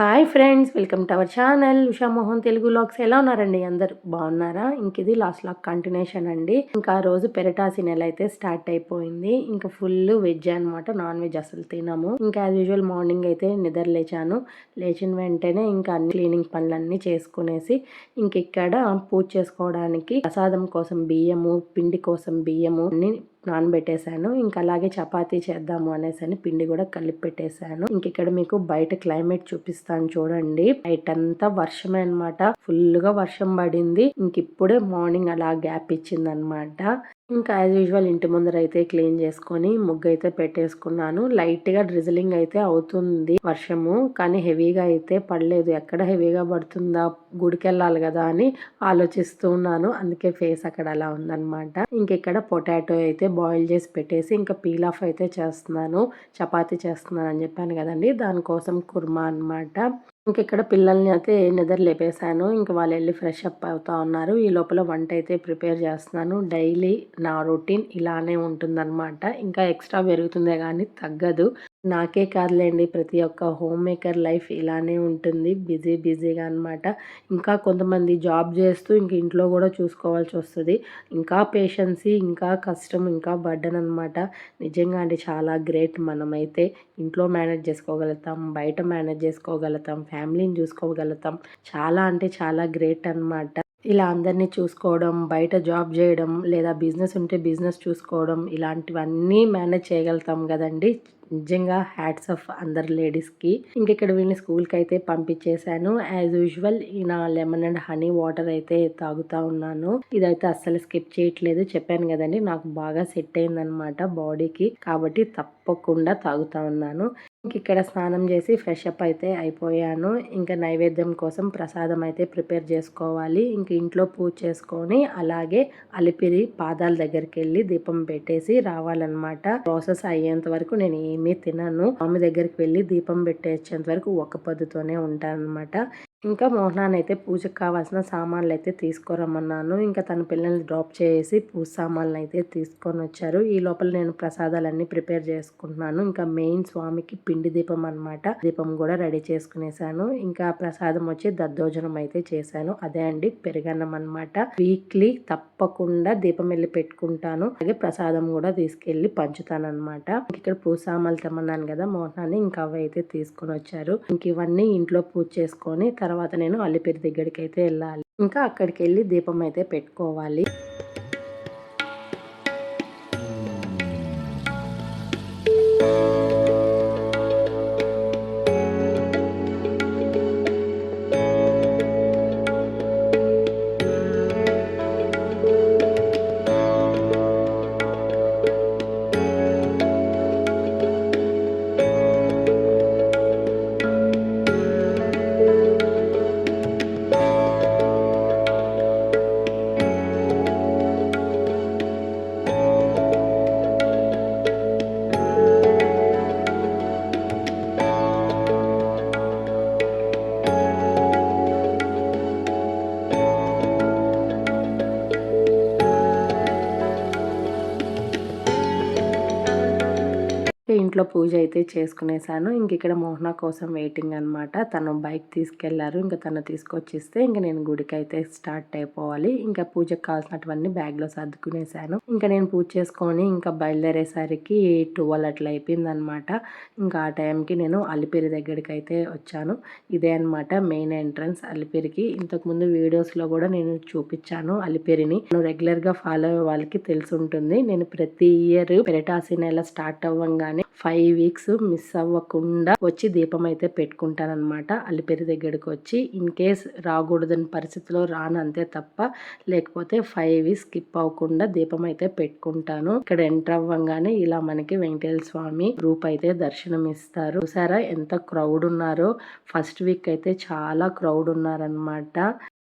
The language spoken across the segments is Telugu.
Hi friends welcome to our channel. Usha Mohan Telugu vlogs ఎలా ఉన్నారండి? అందరు బాగున్నారా? ఇంక ఇది లాస్ట్ లాక్ కంటిన్యూషన్ అండి. ఇంకా ఆ రోజు పెరటాసి నెల అయితే స్టార్ట్ అయిపోయింది. ఇంకా ఫుల్ వెజ్ అనమాట నాన్ వెజ్ అసలు తినము. ఇంకా యాజ్ యూజువల్ మార్నింగ్ అయితే నిద్ర లేచాను. లేచిన వెంటనే ఇంకా అన్ని క్లీనింగ్ పనులన్నీ చేసుకునేసి ఇంక ఇక్కడ పూజ చేసుకోవడానికి ప్రసాదం కోసం బియ్యము పిండి కోసం బియ్యము అన్ని నానబెట్టేశాను. ఇంకా అలాగే చపాతీ చేద్దాము అనేసి అని పిండి కూడా కలిపి పెట్టేశాను ఇంక ఇక్కడ మీకు బయట క్లైమేట్ చూపిస్తాను చూడండి. బయట అంతా వర్షమే అనమాట ఫుల్గా వర్షం పడింది. ఇంక ఇప్పుడే మార్నింగ్ అలా గ్యాప్ ఇచ్చింది అనమాట ఇంకా యాజ్ యూజువల్ ఇంటి ముందర అయితే క్లీన్ చేసుకొని ముగ్గు అయితే పెట్టేసుకున్నాను. లైట్గా డ్రిజిలింగ్ అయితే అవుతుంది వర్షము కానీ హెవీగా అయితే పడలేదు. ఎక్కడ హెవీగా పడుతుందా గుడికి వెళ్ళాలి కదా అని ఆలోచిస్తూ ఉన్నాను. అందుకే ఫేస్ అక్కడ అలా ఉందన్నమాట. ఇంకెక్కడ పొటాటో అయితే బాయిల్ చేసి పెట్టేసి ఇంకా పీల్ ఆఫ్ అయితే చేస్తున్నాను. చపాతీ చేస్తున్నాను అని చెప్పాను కదండి. దానికోసం కుర్మా అనమాట ఇక్కడ పిల్లల్ని అయితే నిద్ర లేపేశాను. ఇంకా వాళ్ళు వెళ్ళి ఫ్రెష్ అప్ అవుతా ఉన్నారు. ఈ లోపల వంట అయితే ప్రిపేర్ చేస్తున్నాను. డైలీ నా రొటీన్ ఇలానే ఉంటుందన్నమాట. ఇంకా ఎక్స్ట్రా పెరుగుతుందే కానీ తగ్గదు. నాకే కాదులేండి. ప్రతి ఒక్క హోమ్ మేకర్ లైఫ్ ఇలానే ఉంటుంది. బిజీ బిజీగా అనమాట ఇంకా కొంతమంది జాబ్ చేస్తూ ఇంక ఇంట్లో కూడా చూసుకోవాల్సి వస్తుంది. ఇంకా పేషెన్సీ ఇంకా కష్టం ఇంకా బర్డన్ అనమాట నిజంగా అండి చాలా గ్రేట్. మనమైతే ఇంట్లో మేనేజ్ చేసుకోగలుగుతాం బయట మేనేజ్ చేసుకోగలుగుతాం ఫ్యామిలీని చూసుకోగలుగుతాం. చాలా అంటే చాలా గ్రేట్ అనమాట ఇలా అందరినీ చూసుకోవడం బయట జాబ్ చేయడం లేదా బిజినెస్ ఉంటే బిజినెస్ చూసుకోవడం ఇలాంటివన్నీ మేనేజ్ చేయగలుగుతాం కదండి. నిజంగా హ్యాట్స్ ఆఫ్ అందరు లేడీస్కి ఇంక ఇక్కడ వీళ్ళని స్కూల్కి అయితే పంపించేశాను. యాజ్ యూజువల్ నా లెమన్ అండ్ హనీ వాటర్ అయితే తాగుతా ఉన్నాను. ఇదైతే అస్సలు స్కిప్ చేయట్లేదు. చెప్పాను కదండి నాకు బాగా సెట్ అయిందనమాట బాడీకి కాబట్టి తప్పకుండా తాగుతా ఉన్నాను. ఇక్కడ స్నానం చేసి ఫ్రెష్ అప్ అయితే అయిపోయాను. ఇంకా నైవేద్యం కోసం ప్రసాదం అయితే ప్రిపేర్ చేసుకోవాలి. ఇంక ఇంట్లో పూజ చేసుకొని అలాగే అలిపిరి పాదాల దగ్గరికి వెళ్ళి దీపం పెట్టేసి రావాలన్నమాట. ప్రాసెస్ అయ్యేంత వరకు నేను ఏమీ తినను. స్వామి దగ్గరికి వెళ్ళి దీపం పెట్టేసేంత వరకు ఒక పొద్దుతోనే ఉంటాను అనమాట ఇంకా మోహనాన్ని అయితే పూజకు కావాల్సిన సామాన్లు అయితే తీసుకురమ్మన్నాను. ఇంకా తన పిల్లల్ని డ్రాప్ చేసి పూజ సామాన్లు అయితే తీసుకొని వచ్చారు ఈ లోపల నేను ప్రసాదాలన్నీ ప్రిపేర్ చేసుకుంటున్నాను. ఇంకా మెయిన్ స్వామికి పిండి దీపం అనమాట దీపం కూడా రెడీ చేసుకునేసాను. ఇంకా ప్రసాదం వచ్చి దద్దోజనం అయితే చేశాను. అదే అండి పెరుగన్నం అనమాట వీక్లీ తప్పకుండా దీపం వెళ్ళి పెట్టుకుంటాను. అలాగే ప్రసాదం కూడా తీసుకెళ్ళి పంచుతాను అనమాట ఇక్కడ పూజ సామాన్లు తెమ్మన్నాను కదా మోహనాన్ని. ఇంకా అవి అయితే తీసుకొని వచ్చారు ఇంక ఇవన్నీ ఇంట్లో పూజ చేసుకొని తర్వాత నేను అల్లిపేరు దగ్గరికి అయితే వెళ్ళాలి. ఇంకా అక్కడికి వెళ్ళి దీపం అయితే పెట్టుకోవాలి. ఇంట్లో పూజ అయితే చేసుకునేసాను. ఇంక ఇక్కడ మోహన కోసం వెయిటింగ్ అనమాట తను బైక్ తీసుకెళ్ళారు. ఇంకా తను తీసుకొచ్చిస్తే ఇంకా నేను గుడికి అయితే స్టార్ట్ అయిపోవాలి. ఇంకా పూజకు కావాల్సినటువన్నీ బ్యాగ్లో సర్దుకునేసాను. ఇంకా నేను పూజ చేసుకొని ఇంకా బయలుదేరేసరికి ట్వెల్వ్ అట్లా అయిపోయింది అనమాట ఇంకా ఆ టైంకి నేను అలిపిరి దగ్గరికి అయితే వచ్చాను. ఇదే అనమాట మెయిన్ ఎంట్రన్స్ అలిపిరికి. ఇంతకుముందు వీడియోస్లో వీడియోస్లో కూడా నేను చూపించాను అలిపిరిని. నేను రెగ్యులర్గా ఫాలో అయ్యే వాళ్ళకి తెలిసి ఉంటుంది. నేను ప్రతి ఇయర్ పెరటాసి నెల స్టార్ట్ అవ్వంగానే ఫైవ్ వీక్స్ మిస్ అవ్వకుండా వచ్చి దీపం అయితే పెట్టుకుంటానమాట అల్లిపేరి దగ్గరికి వచ్చి ఇన్ కేస్ రాకూడదని పరిస్థితిలో రానంతే తప్ప లేకపోతే ఫైవ్ వీక్స్ స్కిప్ అవ్వకుండా దీపం అయితే పెట్టుకుంటాను. ఇక్కడ ఎంటర్ అవ్వగానే ఇలా మనకి వెంకటేశ్వర స్వామి రూప్ అయితే దర్శనం ఇస్తారు. చూసారా ఎంత క్రౌడ్ ఉన్నారో. ఫస్ట్ వీక్ అయితే చాలా క్రౌడ్ ఉన్నారనమాట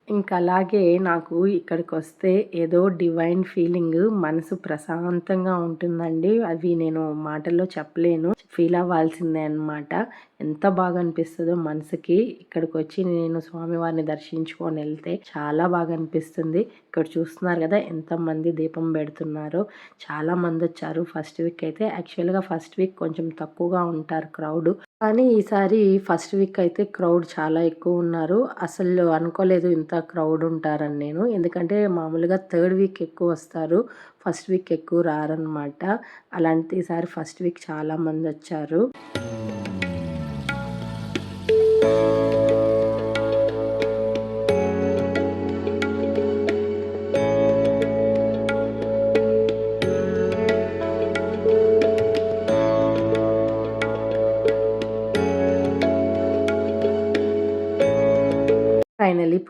ఇంకా అలాగే నాకు ఇక్కడికి వస్తే ఏదో డివైన్ ఫీలింగ్ మనసు ప్రశాంతంగా ఉంటుందండి. అవి నేను మాటల్లో చెప్పలేను. ఫీల్ అవ్వాల్సిందే అనమాట ఎంత బాగా అనిపిస్తుందో మనసుకి. ఇక్కడికి వచ్చి నేను స్వామివారిని దర్శించుకొని వెళ్తే చాలా బాగా అనిపిస్తుంది ఇక్కడ చూస్తున్నారు కదా ఎంతమంది దీపం పెడుతున్నారో. చాలా మంది వచ్చారు ఫస్ట్ వీక్ అయితే యాక్చువల్గా ఫస్ట్ వీక్ కొంచెం తక్కువగా ఉంటారు క్రౌడ్ కానీ ఈసారి ఫస్ట్ వీక్ అయితే క్రౌడ్ చాలా ఎక్కువ ఉన్నారు. అసలు అనుకోలేదు ఇంత క్రౌడ్ ఉంటారని నేను. ఎందుకంటే మామూలుగా థర్డ్ వీక్ ఎక్కువ వస్తారు. ఫస్ట్ వీక్ ఎక్కువ రారనమాట అలాంటి ఈసారి ఫస్ట్ వీక్ చాలా మంది వచ్చారు.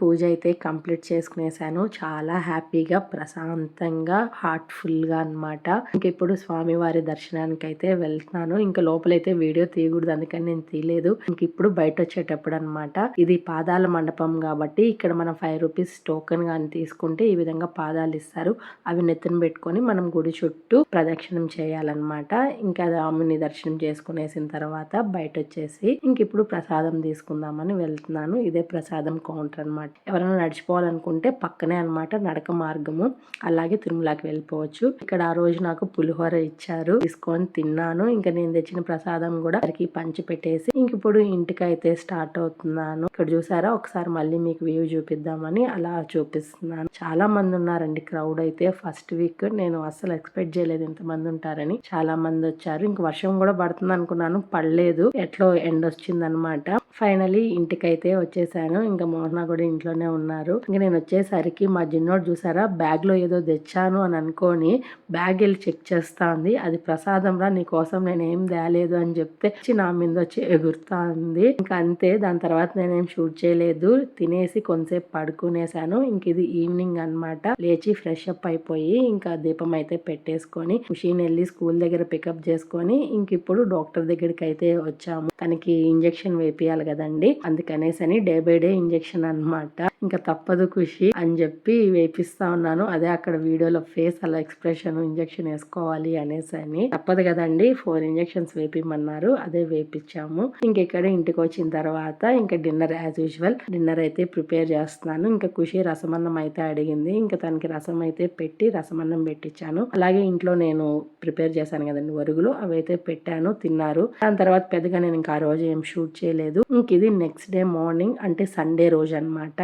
పూజ అయితే కంప్లీట్ చేసుకునేసాను. చాలా హ్యాపీగా ప్రశాంతంగా హార్ట్ఫుల్గా అనమాట ఇంక ఇప్పుడు స్వామివారి దర్శనానికి అయితే వెళ్తున్నాను. ఇంకా లోపలైతే వీడియో తీయకూడదు అందుకని నేను తీయలేదు. ఇంకిప్పుడు బయట వచ్చేటప్పుడు అనమాట ఇది పాదాల మండపం కాబట్టి ఇక్కడ మనం ఫైవ్ రూపీస్ టోకెన్ కానీ తీసుకుంటే ఈ విధంగా పాదాలు ఇస్తారు. అవి నెత్తిన పెట్టుకొని మనం గుడి చుట్టూ ప్రదక్షిణం చేయాలన్నమాట. ఇంకా రాముని దర్శనం చేసుకునేసిన తర్వాత బయట వచ్చేసి ఇంక ఇప్పుడు ప్రసాదం తీసుకుందామని వెళ్తున్నాను. ఇదే ప్రసాదం కౌంటర్ అనమాట ఎవరైనా నడిచిపోవాలనుకుంటే పక్కనే అనమాట నడక మార్గము. అలాగే తిరుమలకి వెళ్ళిపోవచ్చు. ఇక్కడ ఆ రోజు నాకు పులిహోర ఇచ్చారు. తీసుకొని తిన్నాను. ఇంకా నేను తెచ్చిన ప్రసాదం కూడా అందరికి పంచి పెట్టేసి ఇంక ఇప్పుడు ఇంటికి అయితే స్టార్ట్ అవుతున్నాను. ఇక్కడ చూసారా? ఒకసారి మళ్ళీ మీకు వ్యూ చూపిద్దామని అలా చూపిస్తున్నాను. చాలా మంది ఉన్నారండి. క్రౌడ్ అయితే ఫస్ట్ వీక్. నేను అస్సలు ఎక్స్పెక్ట్ చేయలేదు ఇంతమంది ఉంటారని. చాలా మంది వచ్చారు. ఇంక వర్షం కూడా పడుతుంది అనుకున్నాను. పడలేదు. ఎట్లో ఎండ వచ్చింది అనమాట ఫైనలీ ఇంటికైతే వచ్చేసాను. ఇంకా మోహన కూడా ఇంట్లోనే ఉన్నారు. ఇంకా నేను వచ్చేసరికి మా జిన్నోడు చూసారా బ్యాగ్లో ఏదో తెచ్చాను అని అనుకొని బ్యాగ్ వెళ్ళి చెక్ చేస్తా ఉంది అది ప్రసాదం రా నీ కోసం నేను ఏం తేలేదు అని చెప్తే వచ్చి నా మీద వచ్చి ఎగురుతా ఉంది ఇంకా అంతే దాని తర్వాత నేనేం షూట్ చేయలేదు. తినేసి కొంతసేపు పడుకునేసాను. ఇంక ఇది ఈవినింగ్ అనమాట లేచి ఫ్రెష్ అప్ అయిపోయి ఇంకా దీపం అయితే పెట్టేసుకొని మిషన్ వెళ్ళి స్కూల్ దగ్గర పికప్ చేసుకొని ఇంక ఇప్పుడు డాక్టర్ దగ్గరికి అయితే వచ్చాము. తనకి ఇంజెక్షన్ వేపియాలి కదండి. అందుకనేసని డే బై డే ఇంజెక్షన్ అనమాట Các ఇంకా తప్పదు ఖుషి అని చెప్పి వేపిస్తా ఉన్నాను. అదే అక్కడ వీడియోలో ఫేస్ అలా ఎక్స్ప్రెషన్ ఇంజెక్షన్ వేసుకోవాలి అనేసి అని. తప్పదు కదండి ఫోర్ ఇంజెక్షన్స్ వేపిమన్నారు అదే వేపించాము ఇంకెక్కడ ఇంటికి వచ్చిన తర్వాత ఇంకా డిన్నర్ యాజ్ యూజువల్. డిన్నర్ అయితే ప్రిపేర్ చేస్తున్నాను. ఇంకా ఖుషి రసమన్నం అయితే అడిగింది. ఇంకా తనకి రసం అయితే పెట్టి రసమన్నం పెట్టించాను అలాగే ఇంట్లో నేను ప్రిపేర్ చేశాను కదండి వరుగులు అవి అయితే పెట్టాను తిన్నారు. దాని తర్వాత పెద్దగా నేను ఇంకా ఆ రోజు ఏం షూట్ చేయలేదు. ఇంక ఇది నెక్స్ట్ డే మార్నింగ్ అంటే సండే రోజు అనమాట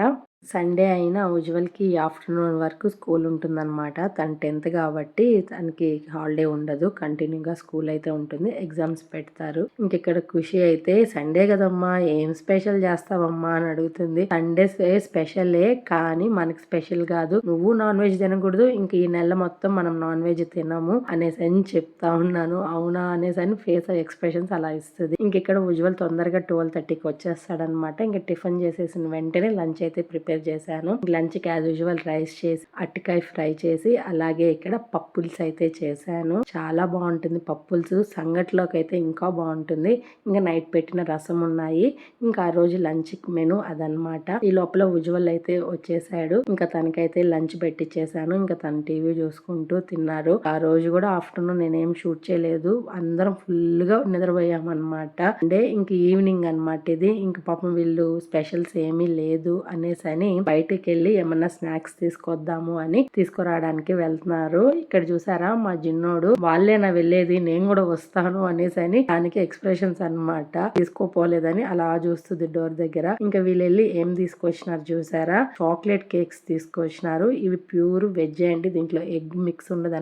సండే అయినా ఉజ్వల్కి ఆఫ్టర్నూన్ వరకు స్కూల్ ఉంటుందన్నమాట. తను టెన్త్ కాబట్టి తనకి హాలిడే ఉండదు. కంటిన్యూగా స్కూల్ అయితే ఉంటుంది. ఎగ్జామ్స్ పెడతారు. ఇంకెక్కడ ఖుషి అయితే సండే కదమ్మా ఏం స్పెషల్ చేస్తావమ్మా అని అడుగుతుంది. సండే స్పెషలే కానీ మనకి స్పెషల్ కాదు. నువ్వు నాన్ వెజ్ తినకూడదు. ఇంక ఈ నెల మొత్తం మనం నాన్ వెజ్ తినము అనేసి అని చెప్తా ఉన్నాను. అవునా అనేసి అని ఫేస్ ఎక్స్ప్రెషన్స్ అలా ఇస్తుంది. ఇంకెక్కడ ఉజ్వల్ తొందరగా ట్వెల్వ్ థర్టీకి వచ్చేస్తాడనమాట ఇంకా టిఫిన్ చేసేసిన వెంటనే లంచ్ అయితే ప్రిపేర్ ప్రిపేర్ చేశాను. లంచ్కి యాజ్ యూజువల్ రైస్ చేసి అట్టికాయ ఫ్రై చేసి అలాగే ఇక్కడ పప్పుల్స్ అయితే చేశాను. చాలా బాగుంటుంది పప్పుల్స్. సంగట్లోకి అయితే ఇంకా బాగుంటుంది. ఇంకా నైట్ పెట్టిన రసం ఉన్నాయి. ఇంకా ఆ రోజు లంచ్ మెను అదనమాట ఈ లోపల ఉజ్వల్ అయితే వచ్చేసాడు. ఇంకా తనకైతే లంచ్ పెట్టించేసాను ఇంకా తన టీవీ చూసుకుంటూ తిన్నారు. ఆ రోజు కూడా ఆఫ్టర్నూన్ నేనేం షూట్ చేయలేదు. అందరం ఫుల్గా నిద్రపోయామన్నమాట. అంటే ఇంక ఈవినింగ్ అనమాట ఇది. ఇంక పాపం వీళ్ళు స్పెషల్స్ ఏమీ లేదు అనేసి అని బయటికి వెళ్ళి ఏమన్నా స్నాక్స్ తీసుకొద్దాము అని తీసుకురావడానికి వెళ్తున్నారు. ఇక్కడ చూసారా మా జిన్నోడు? వాళ్ళేనా వెళ్ళేది నేను కూడా వస్తాను అనేసి అని దానికి ఎక్స్ప్రెషన్స్ అనమాట తీసుకోపోలేదని అలా చూస్తుంది డోర్ దగ్గర. ఇంకా వీళ్ళు వెళ్ళి ఏం తీసుకొచ్చినారు చూసారా? చాక్లెట్ కేక్స్ తీసుకొచ్చినారు. ఇవి ప్యూర్ వెజ్ అండి. దీంట్లో ఎగ్ మిక్స్ ఉండదు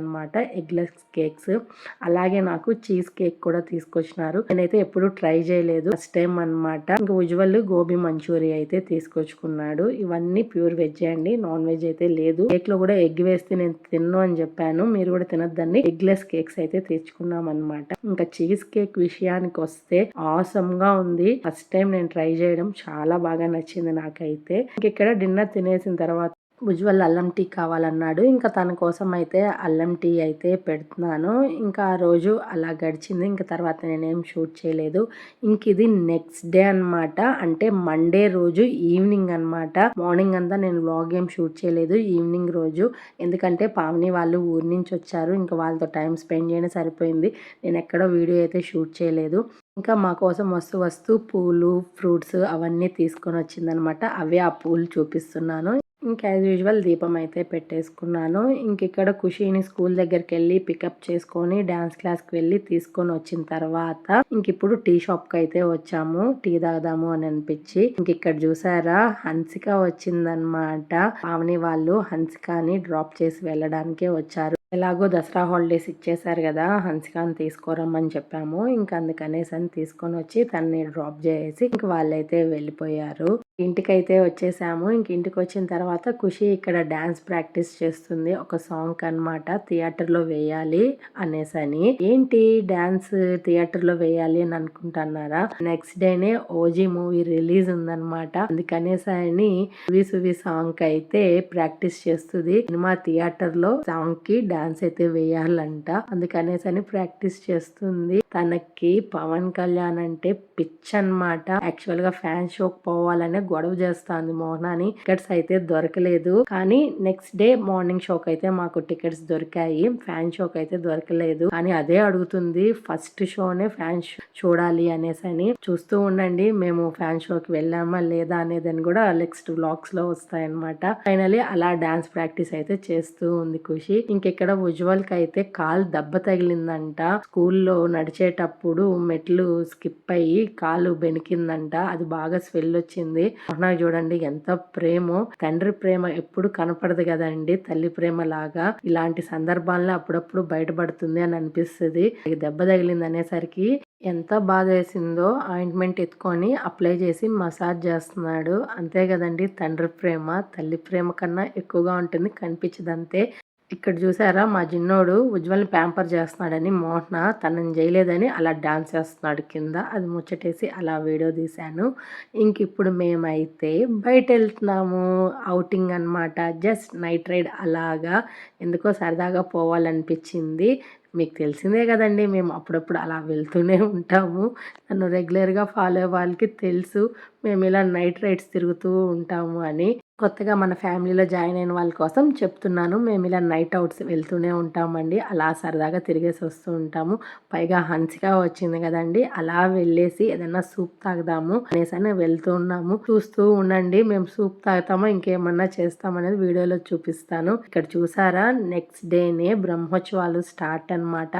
ఎగ్లెస్ కేక్స్. అలాగే నాకు చీజ్ కేక్ కూడా తీసుకొచ్చినారు. నేనైతే ఎప్పుడు ట్రై చేయలేదు. ఫస్ట్ టైం అనమాట ఇంకా ఉజ్వల్ గోబీ మంచూరియా అయితే తీసుకొచ్చుకున్నాడు. ఇవన్నీ ప్యూర్ వెజ్ అండి. నాన్ వెజ్ అయితే లేదు. కేక్లో కూడా ఎగ్ వేస్తే నేను తిన్ను అని చెప్పాను. మీరు కూడా తినద్దని ఎగ్లెస్ కేక్స్ అయితే తెచ్చుకున్నాం అనమాట ఇంకా చీజ్ కేక్ విషయానికి వస్తే ఆసమ్గా ఉంది. ఫస్ట్ టైం నేను ట్రై చేయడం. చాలా బాగా నచ్చింది నాకైతే. ఇంక ఇక్కడ డిన్నర్ తినేసిన తర్వాత ఉజ్వల్ అల్లం టీ కావాలన్నాడు. ఇంకా తన కోసం అయితే అల్లం టీ అయితే పెడుతున్నాను. ఇంకా ఆ రోజు అలా గడిచింది. ఇంకా తర్వాత నేనేం షూట్ చేయలేదు. ఇంక ఇది నెక్స్ట్ డే అనమాట అంటే మండే రోజు ఈవినింగ్ అనమాట మార్నింగ్ అంతా నేను వ్లాగ్ ఏం షూట్ చేయలేదు. ఈవినింగ్ రోజు. ఎందుకంటే పావని వాళ్ళు ఊరి నుంచి వచ్చారు. ఇంకా వాళ్ళతో టైం స్పెండ్ చేయడం సరిపోయింది. నేను ఎక్కడో వీడియో అయితే షూట్ చేయలేదు. ఇంకా మా కోసం వస్తూ వస్తూ పూలు ఫ్రూట్స్ అవన్నీ తీసుకొని వచ్చిందనమాట అవే ఆ పూలు చూపిస్తున్నాను. ఇంకా యాజ్ యూజువల్ దీపం అయితే పెట్టేసుకున్నాను. ఇంక ఇక్కడ ఖుషీని స్కూల్ దగ్గరికి వెళ్ళి పికప్ చేసుకొని డాన్స్ క్లాస్కి వెళ్ళి తీసుకొని వచ్చిన తర్వాత ఇంక ఇప్పుడు టీ షాప్కి అయితే వచ్చాము. టీ తాగదాము అని అనిపించి ఇంక ఇక్కడ చూసారా? హన్సిక వచ్చిందనమాట పావని వాళ్ళు హన్సికాని డ్రాప్ చేసి వెళ్ళడానికే వచ్చారు. ఎలాగో దసరా హాలిడేస్ ఇచ్చేసారు కదా హన్సికాని తీసుకోరమ్మని చెప్పాము. ఇంకా అందుకనేసి అని తీసుకొని వచ్చి తనని డ్రాప్ చేసి ఇంక వాళ్ళైతే వెళ్ళిపోయారు. ఇంటికైతే వచ్చేసాము. ఇంక ఇంటికి వచ్చిన తర్వాత ఖుషి ఇక్కడ డాన్స్ ప్రాక్టీస్ చేస్తుంది. ఒక సాంగ్ అనమాట థియేటర్లో వేయాలి అనేసని ఏంటి డాన్స్ థియేటర్లో వేయాలి అని అనుకుంటున్నారా? నెక్స్ట్ డేనే ఓజీ మూవీ రిలీజ్ ఉందనమాట అందుకనేసని సువి సువి సాంగ్ అయితే ప్రాక్టీస్ చేస్తుంది. సినిమా థియేటర్లో సాంగ్కి డాన్స్ అయితే వేయాలంట. అందుకనేసి అని ప్రాక్టీస్ చేస్తుంది. తనకి పవన్ కళ్యాణ్ అంటే పిచ్ అనమాట యాక్చువల్గా ఫ్యాన్ షోకి పోవాలనే గొడవ చేస్తాంది మోహనాని. టికెట్స్ అయితే దొరకలేదు. కానీ నెక్స్ట్ డే మార్నింగ్ షోకి అయితే మాకు టికెట్స్ దొరికాయి. ఫ్యాన్ షోకి అయితే దొరకలేదు. కానీ అదే అడుగుతుంది ఫస్ట్ షోనే ఫ్యాన్ షో చూడాలి అనేసి అని. చూస్తూ ఉండండి మేము ఫ్యాన్ షోకి వెళ్ళామా లేదా అనేది అని కూడా నెక్స్ట్ వ్లాగ్స్లో వస్తాయన్నమాట. ఫైనలీ అలా డాన్స్ ప్రాక్టీస్ అయితే చేస్తూ ఉంది ఖుషి. ఇంకెక్కడ ఉజ్వల్కి అయితే కాల్ దెబ్బ తగిలిందంట. స్కూల్లో నడిచేటప్పుడు మెట్లు స్కిప్ అయ్యి కాలు బెనికిందంట. అది బాగా స్వెల్ వచ్చింది. నాకు చూడండి ఎంత ప్రేమో. తండ్రి ప్రేమ ఎప్పుడు కనపడదు కదండి. తల్లి ప్రేమ లాగా ఇలాంటి సందర్భాల్లో అప్పుడప్పుడు బయటపడుతుంది అని అనిపిస్తుంది. దెబ్బ తగిలింది అనేసరికి ఎంత బాధ వేసిందో ఆయింట్మెంట్ ఎత్తుకొని అప్లై చేసి మసాజ్ చేస్తున్నాడు. అంతే కదండి. తండ్రి ప్రేమ తల్లి ప్రేమ కన్నా ఎక్కువగా ఉంటుంది. కనిపించదంతే. ఇక్కడ చూసారా? మా జిన్నోడు ఉజ్వల్ని ప్యాంపర్ చేస్తున్నాడని మోహన తనని చేయలేదని అలా డాన్స్ చేస్తున్నాడు కింద. అది ముచ్చటేసి అలా వీడియో తీశాను. ఇంక ఇప్పుడు మేమైతే బయట వెళ్తున్నాము అవుటింగ్ అనమాట జస్ట్ నైట్ రైడ్ అలాగా ఎందుకో సరదాగా పోవాలనిపించింది. మీకు తెలిసిందే కదండి మేము అప్పుడప్పుడు అలా వెళ్తూనే ఉంటాము. నన్ను రెగ్యులర్గా ఫాలో అయ్యే వాళ్ళకి తెలుసు. మేము ఇలా నైట్ రైడ్స్ తిరుగుతూ ఉంటాము అని. కొత్తగా మన ఫ్యామిలీలో జాయిన్ అయిన వాళ్ళ కోసం చెప్తున్నాను. మేము ఇలా నైట్ అవుట్స్ వెళ్తూనే ఉంటామండి. అలా సరదాగా తిరిగేసి వస్తూ ఉంటాము. పైగా హన్సిగా వచ్చింది కదండి. అలా వెళ్ళేసి ఏదైనా సూప్ తాగుదాము అనేసి వెళ్తూ ఉన్నాము. చూస్తూ ఉండండి. మేము సూప్ తాగుతామో ఇంకేమన్నా చేస్తామనేది వీడియోలో చూపిస్తాను. ఇక్కడ చూసారా? నెక్స్ట్ డేనే బ్రహ్మోత్సవాలు స్టార్ట్ అనమాట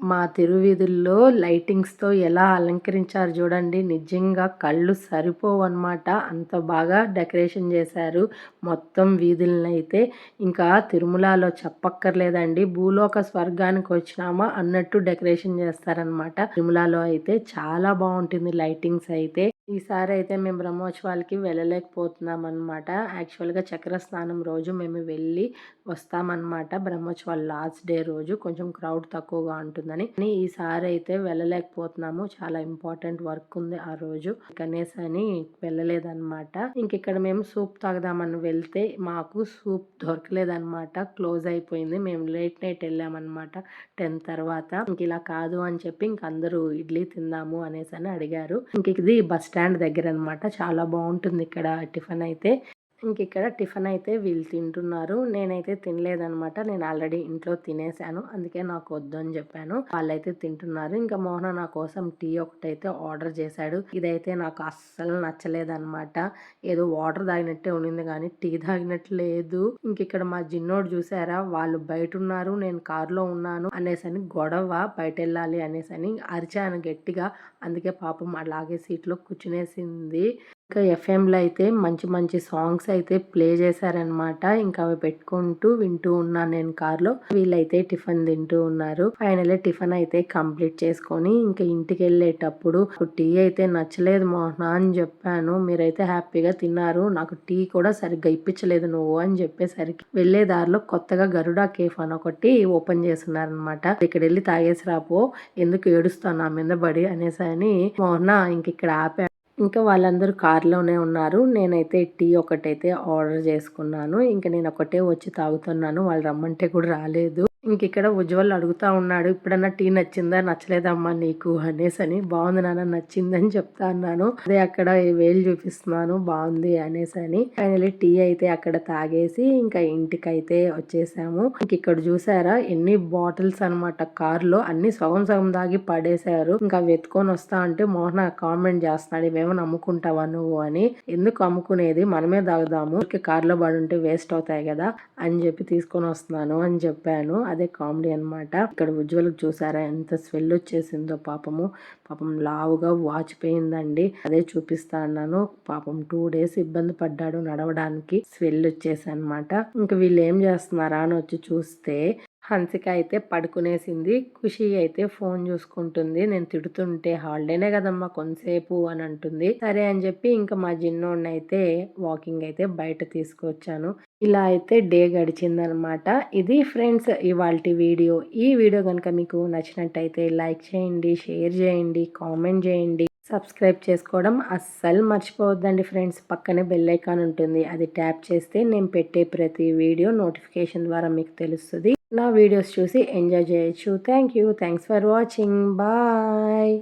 మా తిరువీధుల్లో లైటింగ్స్తో ఎలా అలంకరించారు చూడండి. నిజంగా కళ్ళు సరిపోవన్నమాట. అంత బాగా డెకరేషన్ చేశారు మొత్తం వీధులనైతే. అయితే ఇంకా తిరుమలలో చెప్పక్కర్లేదండి. భూలోక స్వర్గానికి వచ్చినామా అన్నట్టు డెకరేషన్ చేస్తారనమాట తిరుమలలో అయితే చాలా బాగుంటుంది లైటింగ్స్ అయితే. ఈసారి అయితే మేము బ్రహ్మోత్సవాలకి వెళ్ళలేకపోతున్నాం అనమాట యాక్చువల్గా చక్ర స్నానం రోజు మేము వెళ్ళి వస్తామన్నమాట. బ్రహ్మోత్సవాలు లాస్ట్ డే రోజు కొంచెం క్రౌడ్ తక్కువగా ఉంటుందని. కానీ ఈసారి అయితే వెళ్ళలేకపోతున్నాము. చాలా ఇంపార్టెంట్ వర్క్ ఉంది ఆ రోజు. కనీస అని వెళ్ళలేదన్నమాట. ఇంక ఇక్కడ మేము సూప్ తాగదామని వెళ్తే మాకు సూప్ దొరకలేదన్నమాట. క్లోజ్ అయిపోయింది. మేము లేట్ నైట్ వెళ్ళామన్నమాట టెన్ తర్వాత. ఇంక ఇలా కాదు అని చెప్పి ఇంక అందరూ ఇడ్లీ తిందాము అనేసి అని అడిగారు. ఇంక ఇది బస్ స్టాండ్ స్టాండ్ దగ్గర అనమాట చాలా బాగుంటుంది ఇక్కడ టిఫిన్ అయితే. ఇంక ఇక్కడ టిఫిన్ అయితే వీళ్ళు తింటున్నారు. నేనైతే తినలేదనమాట నేను ఆల్రెడీ ఇంట్లో తినేసాను. అందుకే నాకు వద్దని చెప్పాను. వాళ్ళైతే తింటున్నారు. ఇంకా మోహన నా కోసం టీ ఒకటైతే ఆర్డర్ చేశాడు. ఇదైతే నాకు అస్సలు నచ్చలేదన్నమాట. ఏదో వాటర్ తాగినట్టే ఉండింది కానీ టీ తాగినట్టు లేదు. ఇంక ఇక్కడ మా జిన్నోడు చూసారా? వాళ్ళు బయట ఉన్నారు నేను కారులో ఉన్నాను అనేసని గొడవ బయట వెళ్ళాలి అనేసని అరిచాను గట్టిగా. అందుకే పాపం అలాగే సీట్లో కూర్చునేసింది. ఇంకా ఎఫ్ఎంలో అయితే మంచి మంచి సాంగ్స్ అయితే ప్లే చేశారనమాట ఇంకా అవి పెట్టుకుంటూ వింటూ ఉన్నాను నేను కార్లో. వీళ్ళైతే టిఫిన్ తింటూ ఉన్నారు. ఫైనల్ టిఫిన్ అయితే కంప్లీట్ చేసుకొని ఇంకా ఇంటికి వెళ్ళేటప్పుడు టీ అయితే నచ్చలేదు మోహన అని చెప్పాను. మీరైతే హ్యాపీగా తిన్నారు. నాకు టీ కూడా సరిగ్గా ఇప్పించలేదు నువ్వు అని చెప్పేసరికి వెళ్ళే దారిలో కొత్తగా గరుడా కేఫ్ అని ఒకటి ఓపెన్ చేస్తున్నారనమాట ఇక్కడ వెళ్ళి తాగేసి రాపో ఎందుకు ఏడుస్తాను నా మీద పడి? అనేసి అని మోహన ఇంక ఇక్కడ ఆపా ఇంకా వాళ్ళందరూ కార్లోనే ఉన్నారు. నేనైతే టీ ఒకటైతే ఆర్డర్ చేసుకున్నాను. ఇంకా నేను ఒకటే వచ్చి తాగుతున్నాను. వాళ్ళు రమ్మంటే కూడా రాలేదు. ఇంక ఇక్కడ ఉజ్వల్ అడుగుతా ఉన్నాడు ఇప్పుడన్నా టీ నచ్చిందా? నచ్చలేదమ్మా నీకు అనేసి అని. బాగుంది నాన్న నచ్చిందని చెప్తా అన్నాను. అదే అక్కడ వేలు చూపిస్తున్నాను బాగుంది అనేసి అని. ఫైనలీ టీ అయితే అక్కడ తాగేసి ఇంకా ఇంటికైతే వచ్చేసాము. ఇంక ఇక్కడ చూసారా ఎన్ని బాటిల్స్ అనమాట కార్లో అన్ని సగం సగం దాగి పడేశారు. ఇంకా వెతుకొని వస్తా అంటే మోహన కామెంట్ చేస్తున్నాడు మేము అమ్ముకుంటావా నువ్వు అని. ఎందుకు అమ్ముకునేది? మనమే తాగుదాము. కార్లో పడి ఉంటే వేస్ట్ అవుతాయి కదా అని చెప్పి తీసుకొని వస్తున్నాను అని చెప్పాను. అది కామెడీ అన్నమాట. ఇక్కడ ఉజ్వలకు చూసారా ఎంత స్వెల్ వచ్చేసిందో పాపము. పాపం లావుగా వాచిపోయిందండి అదే చూపిస్తా అన్నాను. పాపం టూ డేస్ ఇబ్బంది పడ్డాడు నడవడానికి. స్వెల్ వచ్చేసి అనమాట ఇంకా వీళ్ళు ఏం చేస్తున్నారా అని వచ్చి చూస్తే హన్సిక అయితే పడుకునేసింది. ఖుషి అయితే ఫోన్ చూసుకుంటుంది. నేను తిడుతుంటే హాలిడేనే కదమ్మా కొంతసేపు అని అంటుంది. సరే అని చెప్పి ఇంకా మా జిన్నోడిని అయితే వాకింగ్ అయితే బయట తీసుకొచ్చాను. ఇలా అయితే డే గడిచిందనమాట. ఇది ఫ్రెండ్స్ ఇవాళ వీడియో. ఈ వీడియో కనుక మీకు నచ్చినట్టయితే లైక్ చేయండి షేర్ చేయండి కామెంట్ చేయండి. సబ్స్క్రైబ్ చేసుకోవడం అస్సలు మర్చిపోవద్దండి ఫ్రెండ్స్. పక్కనే బెల్ ఐకాన్ ఉంటుంది. అది ట్యాప్ చేస్తే నేను పెట్టే ప్రతి వీడియో నోటిఫికేషన్ ద్వారా మీకు తెలుస్తుంది. నా వీడియోస్ చూసి ఎంజాయ్ చేయొచ్చు. Thank you. Thanks for watching. Bye.